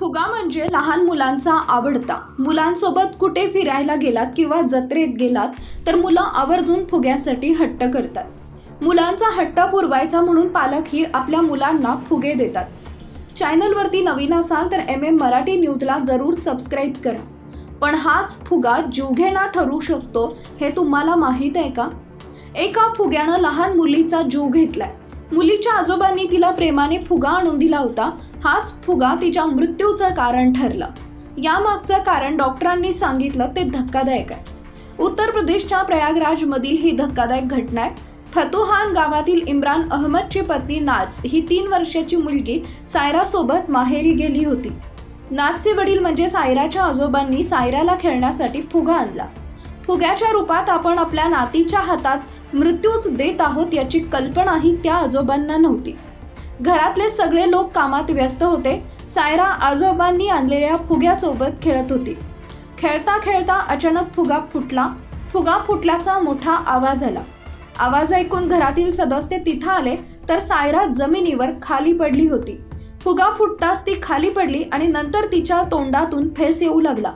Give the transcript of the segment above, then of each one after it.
फुगा म्हणजे लहान मुलांचा आवडता. मुलांसोबत कुठे फिरायला गेलात किंवा जत्रेत गेलात तर मुलं आवर्जून फुग्यासाठी हट्ट करतात. मुलांचा हट्ट पुरवायचा म्हणून पालकही आपल्या मुलांना फुगे देतात. चॅनलवरती नवीन असाल तर एम एम मराठी न्यूजला जरूर सबस्क्राईब करा. पण हाच फुगा जीवघेणा ठरू शकतो हे तुम्हाला माहीत आहे का? एका फुग्यानं लहान मुलीचा जीव घेतलाय. मुलीच्या आजोबांनी तिला प्रेमाने फुगा आणून दिला होता हाच फुगा तिच्या मृत्यूचं कारण ठरलं. यामागचं कारण डॉक्टरांनी सांगितलं ते धक्कादायक आहे. उत्तर प्रदेशच्या प्रयागराजमधील ही धक्कादायक घटना आहे. फतुहान गावातील इम्रान अहमदची पत्नी नाच ही तीन वर्षाची मुलगी सायरासोबत माहेरी गेली होती. नाथचे वडील म्हणजे सायराच्या आजोबांनी सायराला खेळण्यासाठी फुगा आणला. फुग्याच्या रूपात आपण आपल्या नातीच्या हातात मृत्यूच देत आहोत याची कल्पनाही त्या आजोबांना नव्हती. घरातले सगळे लोक कामात व्यस्त होते. सायरा आजोबांनी आणलेल्या फुग्यासोबत खेळत होती. खेळता खेळता अचानक फुगा फुटला. फुगा फुटल्याचा मोठा आवाज आला. आवाज ऐकून घरातील सदस्य तिथं आले तर सायरा जमिनीवर खाली पडली होती. फुगा फुटताच ती खाली पडली आणि नंतर तिच्या तोंडातून फेस येऊ लागला.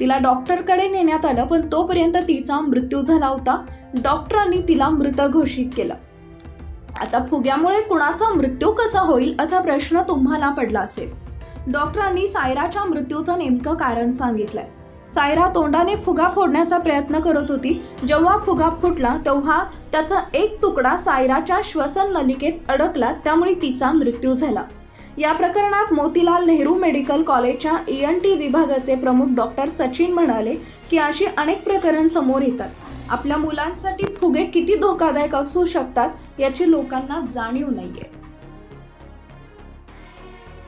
तिला डॉक्टरकडे नेण्यात आलं पण तोपर्यंत तिचा मृत्यू झाला होता. डॉक्टरांनी तिला मृत घोषित केलं. आता फुग्यामुळे कुणाचा मृत्यू कसा होईल असा प्रश्न तुम्हाला पडला असेल. डॉक्टरांनी सायराच्या मृत्यूचं नेमकं कारण सांगितलंय. सायरा तोंडाने फुगा फोडण्याचा प्रयत्न करत होती. जेव्हा फुगा फुटला तेव्हा त्याचा एक तुकडा सायराच्या श्वसन नलिकेत अडकला त्यामुळे तिचा मृत्यू झाला. या प्रकरणात मोतीलाल नेहरू मेडिकल कॉलेजच्या एन टी विभागाचे प्रमुख डॉक्टर सचिन म्हणाले की अशी अनेक प्रकरण समोर येतात. आपल्या मुलांसाठी फुगे किती धोकादायक असू शकतात याची लोकांना जाणीव नाहीये.